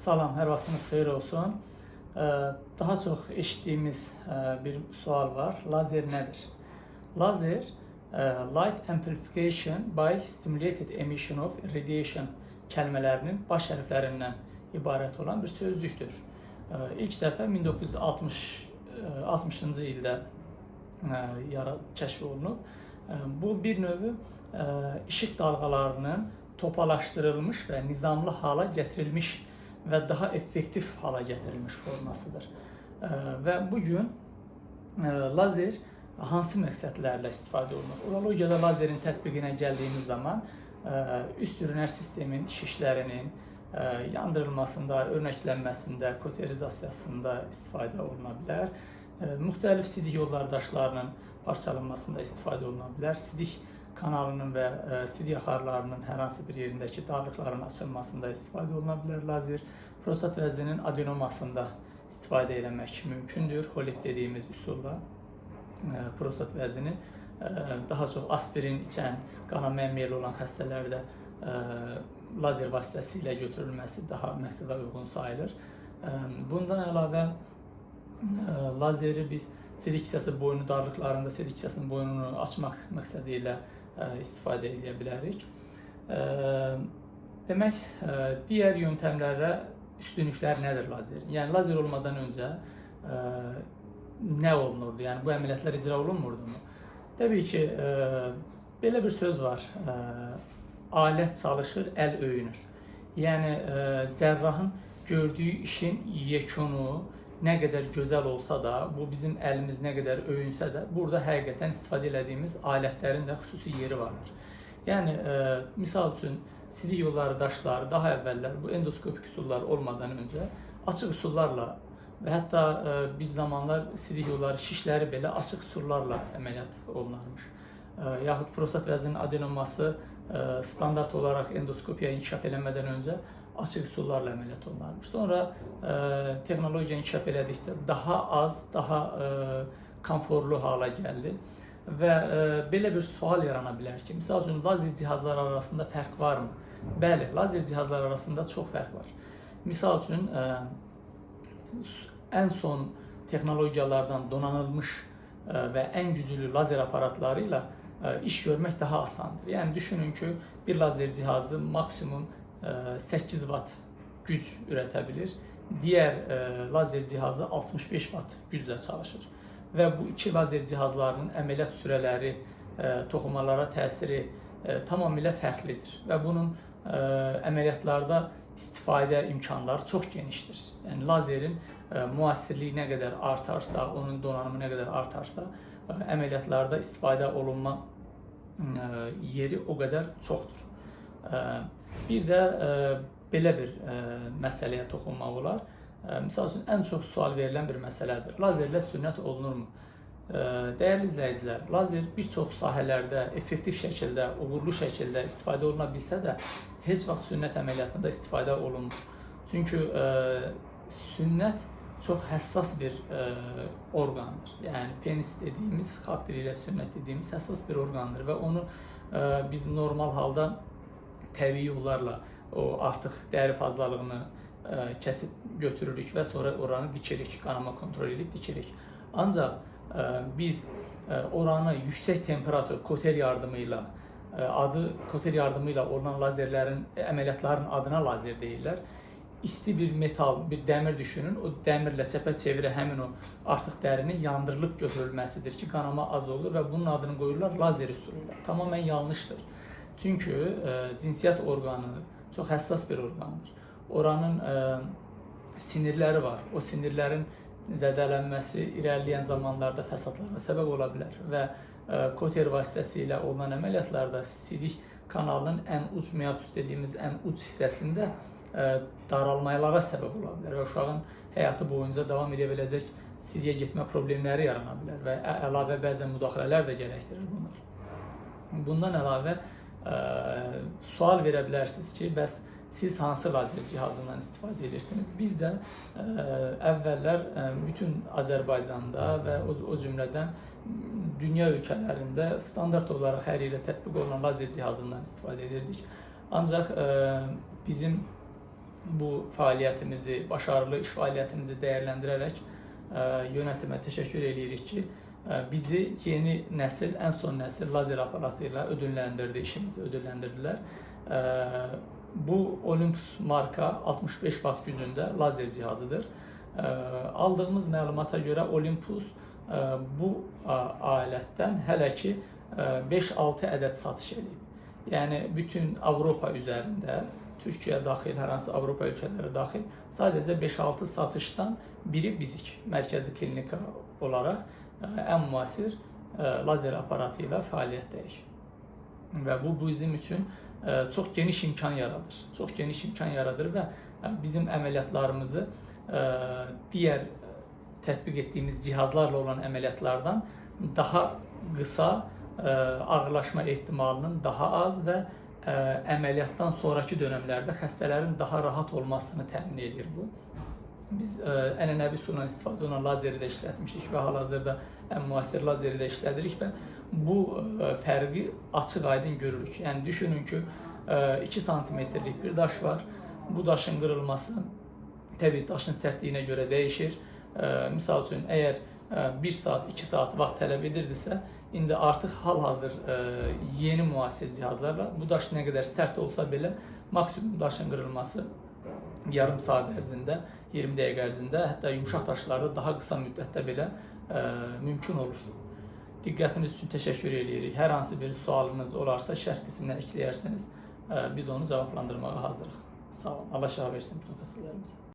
Salam, hər vaxtınız xeyir olsun. Ee, Daha çox eşitdiyimiz e, bir sual var. Lazer nədir? Lazer e, light amplification by stimulated emission of radiation kəlmələrinin baş hərflərindən ibarət olan bir sözcükdür. E, İlk dəfə 1960 e, 60-cı ildə kəşf olunub. Bu bir növ e, işıq dalğalarının topalaşdırılmış və nizamlı hala gətirilmiş və daha effektiv hala gətirilmiş formasıdır. E, Və lazer hansı məqsədlərlə istifadə olunur? Urologiyada lazerin tətbiqinə gəldiyimiz zaman e, üst üriner sistemin şişlərinin e, yandırılmasında, örnəklənməsində, koterizasiyasında istifadə oluna bilər. E, Müxtəlif sidik yollardaşlarının parçalanmasında istifadə oluna bilər. Sidik kanalının və e, sidik axarlarının hər hansı bir yerindəki darlıqların açılmasında istifadə oluna bilər lazer. Prostat vəzinin adenomasında istifadə etmək mümkündür. Holit dediyimiz üsulla e, prostat vəzini e, daha çox aspirin içən, qanamaya meyilli olan xəstələrdə e, lazer vasitəsilə götürülməsi daha məqsədə uyğun sayılır. E, Bundan əlavə e, lazeri biz sidik hissəsi boynu darlıqlarında sidik hissəsinin boynunu açmaq məqsədi ilə istifadə edə bilərik. E, Demək, e, digər yöntəmlərə üstünlüklər nədir lazerin? Yəni lazer olmadan öncə e, nə olunurdu? Yəni bu əməliyyatlar icra olunmurdumu? Təbii ki, e, belə bir söz var. E, alət çalışır, əl öyünür. Yəni e, cərrahın gördüyü işin yekunu nə qədər gözəl olsa da, bu bizim əlimiz nə qədər öyünsə də, burada həqiqətən istifadə etdiyimiz alətlərin də xüsusi yeri vardır. Yəni e, misal üçün sidik yolları daşları daha əvvəllər bu endoskopik üsullar olmadan öncə açıq üsullarla və hətta e, bir zamanlar sidik yolları şişləri belə açıq üsullarla əməliyyat olunarmış. E, yaxud prostat vəzinin adenoması e, standart olaraq endoskopiya inkişaf eləmədən öncə açıq üsullarla əməliyyat olunarmış. Sonra e, texnologiya inkişaf elədikcə daha az, daha e, konforlu hala gəldi və e, belə bir sual yarana bilər ki, misal üçün lazer cihazları arasında fərq varmı? Bəli, lazer cihazları arasında çox fərq var. Misal üçün e, ən son texnologiyalardan donanılmış e, və ən güclü lazer aparatları ilə iş görmək daha asandır. Yəni düşünün ki, bir lazer cihazı maksimum 8 watt güc ürətə bilir. Digər e, lazer cihazı 65 watt güclə çalışır və bu iki lazer cihazlarının əməliyyat sürələri, e, toxumalara təsiri e, tamamilə fərqlidir və bunun e, əməliyyatlarda istifadə imkanları çox genişdir. Yəni lazerin e, müasirliyi nə qədər artarsa, onun donanımı nə qədər artarsa, e, əməliyyatlarda istifadə olunma e, yeri o qədər çoxdur. E, Bir də e, belə bir e, məsələyə toxunmaq olar. E, Misal üçün ən çox sual verilən bir məsələdir. Lazerlə sünnət olunurmu? Dəyərli izləyicilər, lazer bir çox sahələrdə effektiv şəkildə, uğurlu şəkildə istifadə oluna bilsə də, heç vaxt sünnət əməliyyatında istifadə olunmur. Çünki e, sünnət çox həssas bir e, orqandır. Yəni penis dediyimiz, xalq dili ilə sünnət dediyimiz həssas bir orqandır və onu biz normal halda təbii yollarla o artıq dəri fazlalığını ə, kəsib götürürük və sonra oranı dikirik, qanama kontrol edib dikirik. Ancaq ə, biz ə, oranı yüksək temperatur koter yardımı adı koter yardımı ilə olunan lazerlərin əməliyyatların adına lazer deyirlər. İsti bir metal, bir dəmir düşünün. O dəmirlə çəpə-çevirə həmin o artıq dərinin yandırılıb götürülməsidir ki, qanama az olur və bunun adını qoyurlar lazer üsulu ilə. Tamamilə yanlışdır. Çünki ə, cinsiyyət orqanı çox həssas bir orqandır. Oranın ə, sinirləri var. O sinirlərin zədələnməsi irəliləyən zamanlarda fəsadlara səbəb ola bilər və ə, koter vasitəsilə olunan əməliyyatlarda sidik kanalının ən uc meatus dediyimiz ən uc hissəsində ə, daralmalara səbəb ola bilər və uşağın həyatı boyunca davam edə biləcək sidiyə getmə problemləri yarana bilər və əlavə bəzən müdaxilələr də gərəkdirir bunlar. Bundan əlavə ə, sual verə bilərsiniz ki, bəs siz hansı lazer cihazından istifadə edirsiniz? Biz də ə, əvvəllər ə, bütün Azərbaycanda və o, o cümlədən dünya ölkələrində standart olaraq hər yerdə tətbiq olunan lazer cihazından istifadə edirdik. Ancaq ə, bizim bu fəaliyyətimizi, başarılı iş fəaliyyətimizi dəyərləndirərək ə, yönətimə təşəkkür edirik ki, bizi yeni nəsil, ən son nəsil lazer aparatı ilə ödülləndirdi, işimizi ödüllendirdiler. Ə, bu Olympus marka 65 watt gücündə lazer cihazıdır. Ə, aldığımız məlumata görə Olympus ə, bu ə, alətdən hələ ki ə, 5-6 ədəd satış edib. Yəni bütün Avropa üzərində Türkiyə daxil, hər hansı Avropa ölkələri daxil sadəcə 5-6 satışdan biri bizik. Mərkəzi klinika olaraq ən müasir ə, lazer aparatı ilə fəaliyyətdəyik. Və bu bizim üçün ə, çox geniş imkan yaradır. Çox geniş imkan yaradır və ə, bizim əməliyyatlarımızı digər tətbiq etdiyimiz cihazlarla olan əməliyyatlardan daha qısa ağırlaşma ehtimalının daha az və əməliyyatdan sonraki dövrlərdə xəstələrin daha rahat olmasını təmin edir bu. Biz ə, ənənəvi üsulla istifadə olunan lazeri də işlətmişik və hal-hazırda ən müasir lazeri də işlədirik və bu ə, fərqi açıq-aydın görürük. Yəni düşünün ki, 2 santimetrlik bir daş var. Bu daşın qırılması təbii daşın sərtliyinə görə dəyişir. Ə, Misal üçün, əgər 1 saat, 2 saat vaxt tələb edirdisə, indi artıq hal-hazır ə, yeni müasir cihazlarla bu daş nə qədər sərt olsa belə maksimum daşın qırılması yarım saat ərzində, 20 dəqiqə ərzində, hətta yumşaq daşlarda daha qısa müddətdə belə ə, mümkün olur. Diqqətiniz üçün təşəkkür edirik. Hər hansı bir sualınız olarsa şərh qisminə ekləyərsiniz. Ə, Biz onu cavablandırmağa hazırıq. Sağ olun. Allah şifa versin bütün xəstələrimizə.